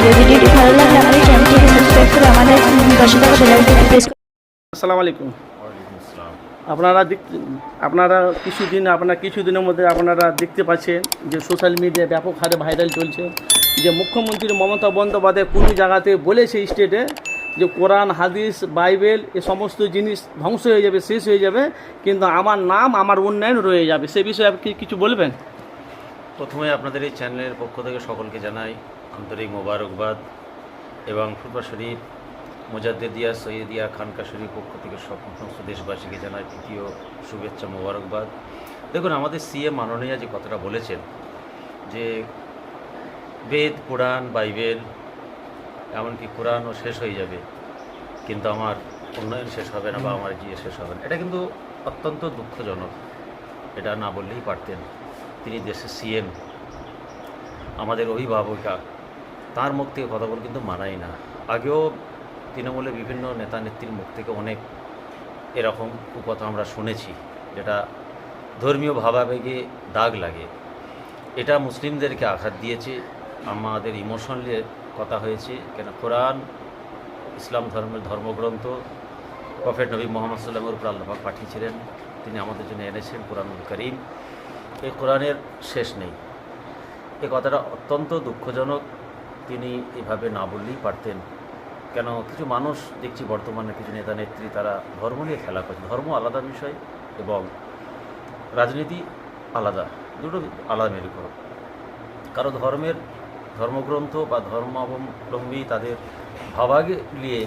Video ভিডিওটি ভালো লাগলে আমাদের চ্যানেলটিকে সাবস্ক্রাইব করে আমাদের পাশে থাকা বেল প্রেস আসসালামু। আলাইকুম আপনারা আপনারা কিছুদিন আপনারা কিছুদিনের মধ্যে আপনারা দেখতে পাচ্ছেন যে সোশ্যাল মিডিয়ায় ব্যাপক হারে ভাইরাল চলছে। যে মুখ্যমন্ত্রী মমতা বন্দ্যোপাধ্যায় কোনো জায়গাতে বলেছে স্টেটে যে কোরআন হাদিস বাইবেল এ সমস্ত জিনিস ধ্বংস হয়ে যাবে শেষ হয়ে যাবে কিন্তু আমার নাম আমার উন্নয়ন রয়ে যাবে। সে বিষয়ে আপনি কিছু বলবেন? প্রথমে আপনাদের এই চ্যানেলের পক্ষ থেকে সকলকে জানাই আন্তরিক মোবারকবাদ এবং ফুরফা শরীফ মোজাদ্দেদিয়া সৈয়দিয়া খানকা শরীফ পক্ষ থেকে সমস্ত দেশবাসীকে জানাই তৃতীয় শুভেচ্ছা মোবারকবাদ। দেখুন, আমাদের সিএম মাননীয়া যে কথাটা বলেছেন, যে বেদ পুরাণ বাইবেল, এমনকি কোরআনও শেষ হয়ে যাবে, কিন্তু আমার উন্নয়ন শেষ হবে না বা আমার জিয়ে শেষ হবে না। এটা কিন্তু অত্যন্ত দুঃখজনক। এটা না বললেই পারতেন। তিনি দেশের সিএম। আমাদের অভিভাবকা তার মুখ থেকে কথা বলে কিন্তু মানাই না। আগেও তৃণমূলের বিভিন্ন নেতা নেত্রীর মুখ থেকে অনেক এরকম কুকথা আমরা শুনেছি, যেটা ধর্মীয় ভাবাবেগে দাগ লাগে। এটা মুসলিমদেরকে আঘাত দিয়েছে, আমাদের ইমোশনালি কথা হয়েছে কেন কোরআন, ইসলাম ধর্মের ধর্মগ্রন্থ, প্রফেট নবী মোহাম্মদ সাল্লামের উপর আল্লাহাক পাঠিয়েছিলেন, তিনি আমাদের জন্য এনেছেন কোরআনুল করিম। এই কোরআনের শেষ নেই। এ কথাটা অত্যন্ত দুঃখজনক। তিনি এভাবে না বললেই পারতেন। কেন? কিছু মানুষ দেখছি বর্তমানে, কিছু নেতা নেত্রী, তারা ধর্ম নিয়ে খেলা করছে। ধর্ম আলাদা বিষয় এবং রাজনীতি আলাদা। দুটো আলাদা মেরু করো কারও ধর্মের ধর্মগ্রন্থ বা ধর্মাবলম্বী তাদের ভাবাগে নিয়ে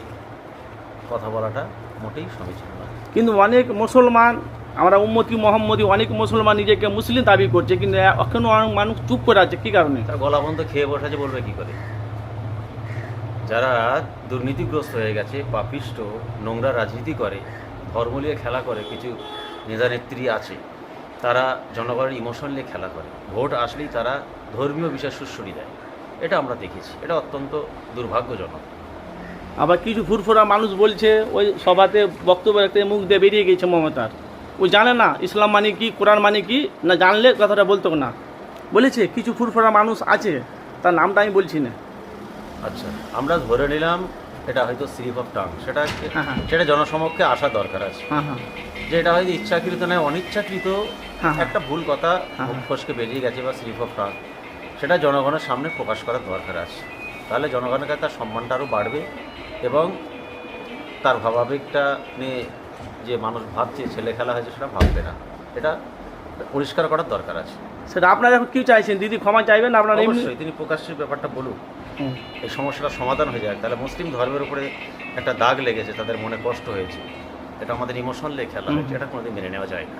কথা বলাটা মোটেই সমীচীন নয়। কিন্তু অনেক মুসলমান আমরা উম্মতি মোহাম্মদী অনেক মুসলমান নিজেকে মুসলিম দাবি করছে কিন্তু এখনও অনেক মানুষ চুপ করে আছে কী কারণে? তার গলা বন্ধ খেয়ে বসাছে বলবে কি করে? যারা দুর্নীতিগ্রস্ত হয়ে গেছে পাপিষ্ট নোংরা রাজনীতি করে ধর্ম নিয়ে খেলা করে কিছু নেতা নেত্রী আছে তারা জনগণের ইমোশন নিয়ে খেলা করে। ভোট আসলেই তারা ধর্মীয় বিষয় সুশ্রী দেয়। এটা আমরা দেখেছি। এটা অত্যন্ত দুর্ভাগ্যজনক। আবার কিছু ফুরফুরা মানুষ বলছে ওই সভাতে বক্তব্য রাখতে মুখ দিয়ে বেরিয়ে গেছে মমতার। ও জানে না ইসলাম মানে কি কোরআন মানে কি না জানলে কথাটা বলতো না বলেছে কিছু ফুরফুরা মানুষ আছে তার নামটা আমি বলছি না আচ্ছা আমরা ধরে নিলাম এটা হয়তো স্লিপ অফ টাং সেটা হ্যাঁ, হ্যাঁ। সেটা জনসমক্ষে আসা দরকার আছে হ্যাঁ যে এটা হয়তো ইচ্ছাকৃত নয় অনিচ্ছাকৃত। একটা ভুল কথা। ফসকে বেরিয়ে গেছে বা স্লিপ অফ টাং সেটা জনগণের সামনে প্রকাশ করার দরকার আছে তাহলে জনগণের কাছে তার সম্মানটা আরও বাড়বে এবং তার ভাবাবেগটা নিয়ে যে মানুষ ভাবছে ছেলে খেলা হয়েছে সেটা ভাববে না। এটা পরিষ্কার করার দরকার আছে। সেটা আপনারা এখন কি চাইছেন? দিদি ক্ষমা চাইবেন আপনার নিশ্চয়ই অবশ্যই তিনি প্রকাশ্যে ব্যাপারটা বলুন এই সমস্যাটা সমাধান হয়ে যায়। তাহলে মুসলিম ধর্মের উপরে একটা দাগ লেগেছে তাদের মনে কষ্ট হয়েছে। এটা আমাদের ইমোশনালি খেলা হয়েছে এটা কোনোদিন মেনে নেওয়া যায় না।